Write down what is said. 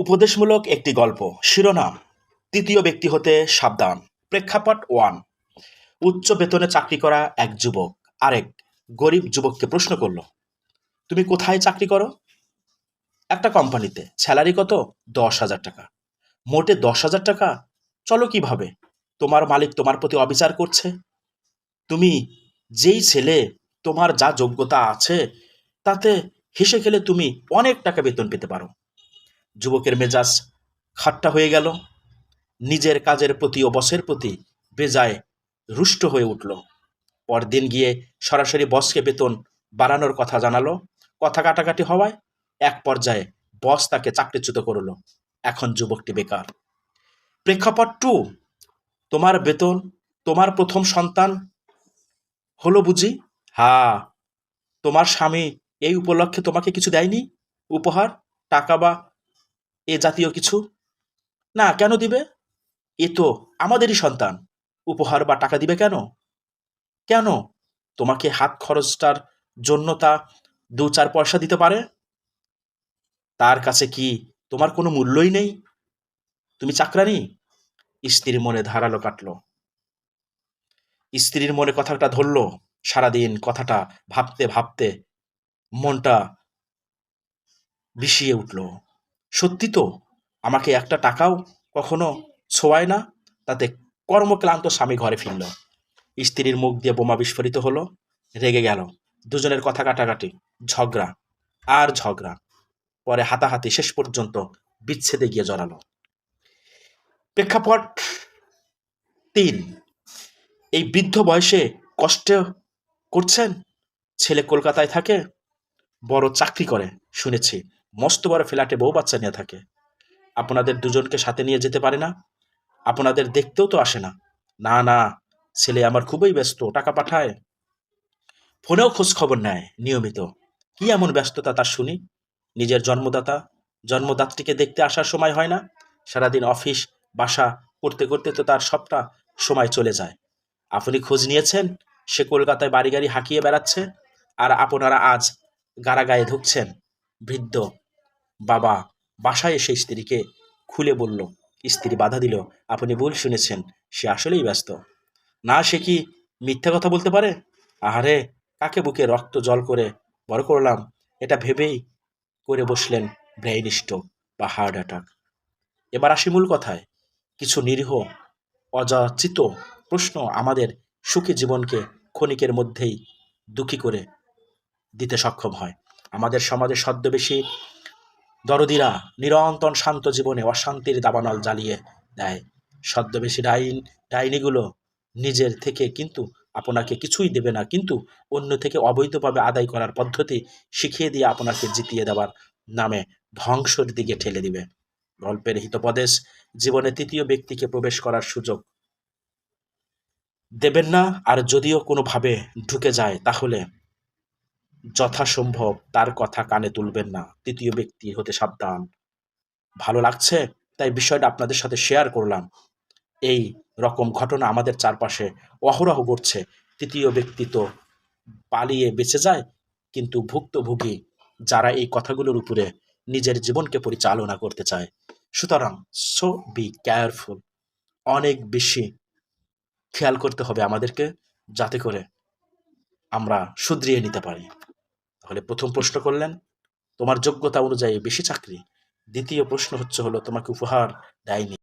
উপদেশমূলক একটি গল্প, শিরোনাম, তৃতীয় ব্যক্তি হতে সাবধান, প্রেক্ষাপট ওয়ান, উচ্চ বেতনে চাকরি করা এক যুবক, আরেক গরিব যুবককে প্রশ্ন করল, তুমি কোথায় চাকরি করো? একটা কোম্পানিতে। স্যালারি কত? দশ হাজার টাকা। মোটে দশ হাজার টাকা? চলো কীভাবে? তোমার মালিক তোমার প্রতি অবিচার করছে? তুমি যেই ছেলে, তোমার যা যোগ্যতা আছে, তাতে হেসে খেলে তুমি অনেক টাকা বেতন পেতে পারো। যুবকের মেজাজ খাট্টা হয়ে গেল। নিজের কাজের প্রতি ও বসের প্রতি বেজায় রুষ্ট হয়ে উঠল। পরদিন গিয়ে সরাসরি বসকে বেতন বাড়ানোর কথা জানালো। কথা কাটাকাটি হওয়ায় এক পর্যায়ে বস তাকে চাকরিচ্যুত করল। এখন যুবকটি বেকার। প্রেক্ষাপট টু, তোমার বেতন, তোমার প্রথম সন্তান হলো বুঝি? হ্যাঁ তোমার স্বামী এই উপলক্ষে তোমাকে কিছু দেয়নি? উপহার, টাকা বা এ জাতীয় কিছু? না, কেন দিবে? এ তো আমাদেরই সন্তান। উপহার বা টাকা দিবে কেন? কেন? তোমাকে হাত খরচটার জন্য তা দু চার পয়সা দিতে পারে? তার কাছে কি তোমার কোনো মূল্যই নেই? তুমি চাকরানি? স্ত্রীর মনে ধারালো কাটলো। স্ত্রীর মনে কথাটা ধরলো। সারাদিন কথাটা ভাবতে ভাবতে মনটা বিষিয়ে উঠল। সত্যি তো আমাকে একটা টাকাও কখনো ছোঁয়ায় না? তাতে কর্মক্লান্ত স্বামী ঘরে ফিরল। স্ত্রীর মুখ দিয়ে বোমা বিস্ফোরিত হলো, রেগে গেল। দুজনের কথা কাটাকাটি, ঝগড়া আর ঝগড়া। পরে হাতাহাতি শেষ পর্যন্ত বিচ্ছেদে গিয়ে জড়ালো। প্রেক্ষাপট তিন। এই বৃদ্ধ বয়সে কষ্ট করছেন? ছেলে কলকাতায় থাকে, বড় চাকরি করে, শুনেছি। মস্ত বড় ফ্ল্যাটে বউ বাচ্চা নিয়ে থাকে। আপনাদের দুজনকে সাথে নিয়ে যেতে পারে না। আপনাদের দেখতেও তো আসে না। না না, ছেলে আমার খুবই ব্যস্ত, টাকা পাঠায়। ফোনেও খোঁজ খবর নেয়, নিয়মিত। কি এমন ব্যস্ততা তার শুনি? নিজের জন্মদাতা, জন্মদাত্রীকে দেখতে আসার সময় হয় না? সারাদিন অফিস, বাসা করতে করতে তো তার সবটা সময় চলে যায়। আপনি খোঁজ নিয়েছেন? সে কলকাতায় বাড়ি গাড়ি হাঁকিয়ে বেড়াচ্ছে? আর আপনারা আজ গাড়াগায়ে ঢুকছেন? বৃদ্ধ বাবা, বাসায় এসে স্ত্রীকে খুলে বলল, স্ত্রী বাধা দিল। আপনি ভুল শুনেছেন, সে আসলেই ব্যস্ত। না, সে কি মিথ্যা কথা বলতে পারে? আহারে, কাকে বুকে রক্ত জল করে বড় করলাম? এটা ভেবেই করে বসলেন ব্রেইন স্ট্রোক বা হার্ট অ্যাটাক এবার আসি মূল কথায়। কিছু নিরীহ, অযাচিত প্রশ্ন আমাদের সুখী জীবনকে ক্ষণিকের মধ্যেই দুঃখী করে দিতে সক্ষম হয়। আমাদের সমাজে ছদ্মবেশী দরদিরা নিরন্তর শান্ত জীবনে অশান্তির দাবানল জ্বালিয়ে দেয়। ছদ্মবেশী ডাইন, ডাইনিগুলো নিজের থেকে কিন্তু আপনাকে কিছুই দেবে না, কিন্তু অন্য থেকে অবৈধভাবে আদায় করার পদ্ধতি শিখিয়ে দিয়ে আপনাকে জিতিয়ে দেওয়ার নামে ধ্বংসের দিকে ঠেলে দিবে। গল্পের হিতোপদেশ, জীবনে তৃতীয় ব্যক্তিকে প্রবেশ করার সুযোগ দেবেন না, আর যদিও কোনোভাবে ঢুকে যায়, তাহলে যথাসম্ভব তার কথা কানে তুলবেন না। তৃতীয় ব্যক্তি হতে সাবধান। ভালো লাগছে? তাই বিষয়টা আপনাদের সাথে শেয়ার করলাম। এই রকম ঘটনা আমাদের চারপাশে অহরহ ঘটছে। তৃতীয় ব্যক্তি তো পালিয়ে বেঁচে যায়, কিন্তু ভুক্তভোগী যারা এই কথাগুলোর উপরে নিজের জীবনকে পরিচালনা করতে চায়। সুতরাং সো বি কেয়ারফুল অনেক বেশি খেয়াল করতে হবে আমাদেরকে, যাতে করে আমরা শুধরিয়ে নিতে পারি। তাহলে প্রথম প্রশ্ন করলেন, তোমার যোগ্যতা অনুযায়ী বেশি চাকরি? দ্বিতীয় প্রশ্ন হচ্ছে হলো, তোমাকে উপহার দেয়নি।